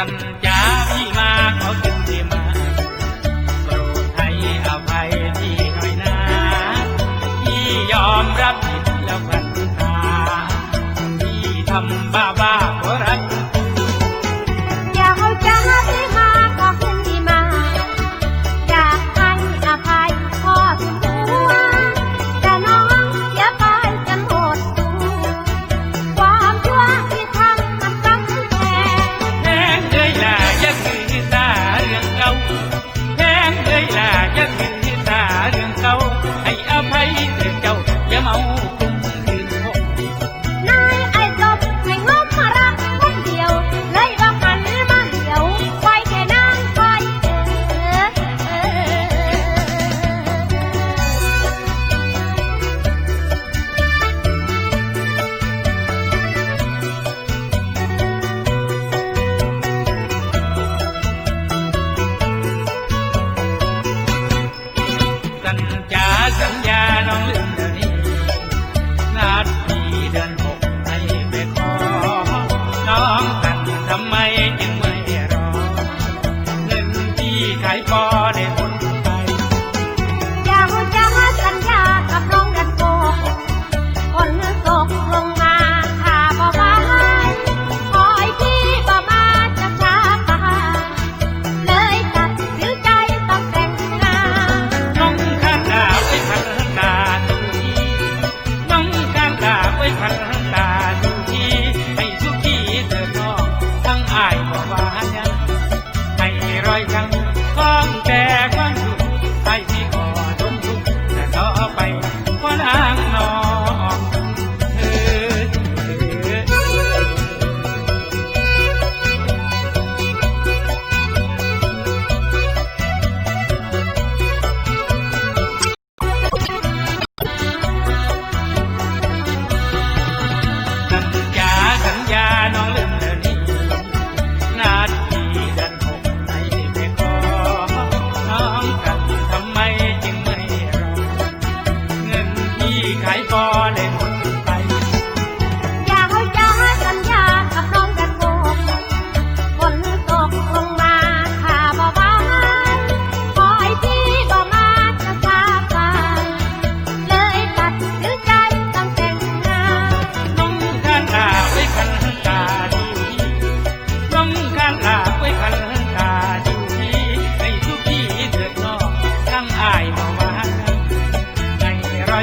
สัญญาที่มาขอกินที่มาโปรดให้อภัยพี่หน่อยนะพี่ยอมรับผิดแล้วปฏิทาพี่ทำบ้าบ้า ไมจึงไม่รอเงินที่ขายปอได้หมดไปอย่าหัวจะมาสัญญากับน้องกันโกคนเงินตกลงมาข้าบ่ไหวคอยพี่บ่มาจะช้าไปเลยตัดสินใจต้องแต่งงานน้องข้างดาวไปพันนาตรงนี้น้องข้างดาวไปพัน แต่ความสุขให้ที่ขอสมทุกข์แต่อไป hay goles.